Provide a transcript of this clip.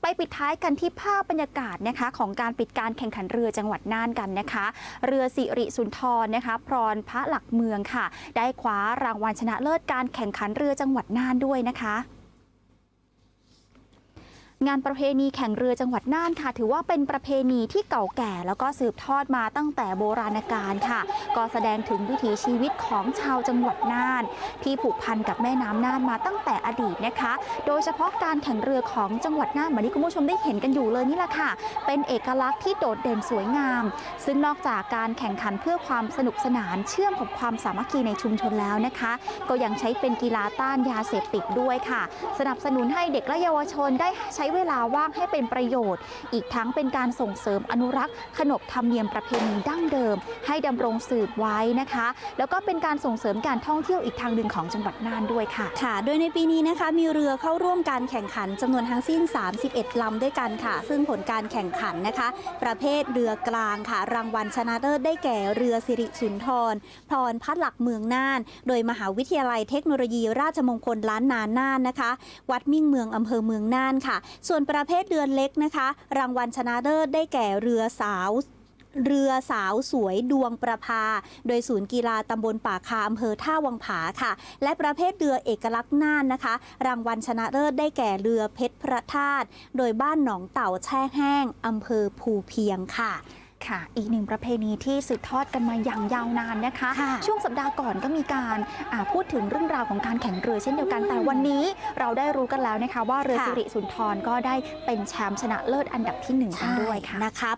ไปปิดท้ายกันที่ภาพบรรยากาศนะคะของการปิดการแข่งขันเรือจังหวัดน่านกันนะคะ เรือสิริสุนทรนะคะพรพระหลักเมืองค่ะ ได้คว้ารางวัลชนะเลิศการแข่งขันเรือจังหวัดน่านด้วยนะคะ งานประเพณีแข่งเรือจังหวัดน่านค่ะ ถือว่าเป็นประเพณีที่เก่าแก่ แล้วก็สืบทอดมาตั้งแต่โบราณกาลค่ะ ก็แสดงถึงวิถีชีวิตของชาวจังหวัดน่าน ที่ผูกพันกับแม่น้ำน่านมาตั้งแต่อดีตนะคะ โดยเฉพาะการแข่งเรือของจังหวัดน่านเหมือนที่คุณผู้ชมได้เห็นกันอยู่เลยนี่แหละค่ะ เป็นเอกลักษณ์ที่โดดเด่นสวยงาม ซึ่งนอกจากการแข่งขันเพื่อความสนุกสนานเชื่อมกับความสามัคคีในชุมชนแล้วนะคะ ก็ยังใช้เป็นกีฬาต้านยาเสพติดด้วยค่ะ สนับสนุนให้เด็กและเยาวชนได้ใช้เวลาว่างให้เป็นประโยชน์ อีกทั้งเป็นการส่งเสริมอนุรักษ์ ขนบธรรมเนียมประเพณีดั้งเดิม ให้ดำรงสืบไว้นะคะ แล้วก็เป็นการส่งเสริมการท่องเที่ยวอีกทางหนึ่งของจังหวัดน่านด้วยค่ะ ค่ะ โดยในปีนี้นะคะมีเรือเข้าร่วมการแข่งขันจำนวนทั้งสิ้น 31 ลำด้วยกันค่ะ ซึ่งผลการแข่งขันนะคะ ประเภทเรือกลางค่ะ รางวัลชนะเลิศได้แก่เรือสิริสุนทรพรพัดหลักเมืองน่าน โดยมหาวิทยาลัยเทคโนโลยี ราชมงคลล้านนาน่านนะคะ วัดมิ่งเมืองอำเภอเมืองน่านค่ะส่วนประเภทเรือเล็กนะคะ รางวัลชนะเลิศได้แก่เรือสาวเรือสาวสวยดวงประภา โดยศูนย์กีฬาตำบลป่าคาอำเภอท่าวังผาค่ะ และประเภทเรือเอกลักษณ์น่านนะคะ รางวัลชนะเลิศได้แก่เรือเพชรพระธาตุโดยบ้านหนองเต่าแช่แห้งอำเภอภูเพียงค่ะ ค่ะ อีกหนึ่งประเพณีที่สืบทอดกันมาอย่างยาวนานนะคะค่ะช่วงสัปดาห์ก่อนก็มีการอ่าพูดถึงเรื่องราวของการแข่งเรือเช่นเดียวกัน แต่วันนี้เราได้รู้กันแล้วนะคะ ว่าเรือค่ะสิริสุนทรก็ได้เป็นแชมป์ชนะเลิศอันดับที่หนึ่งกันด้วยค่ะนะคะ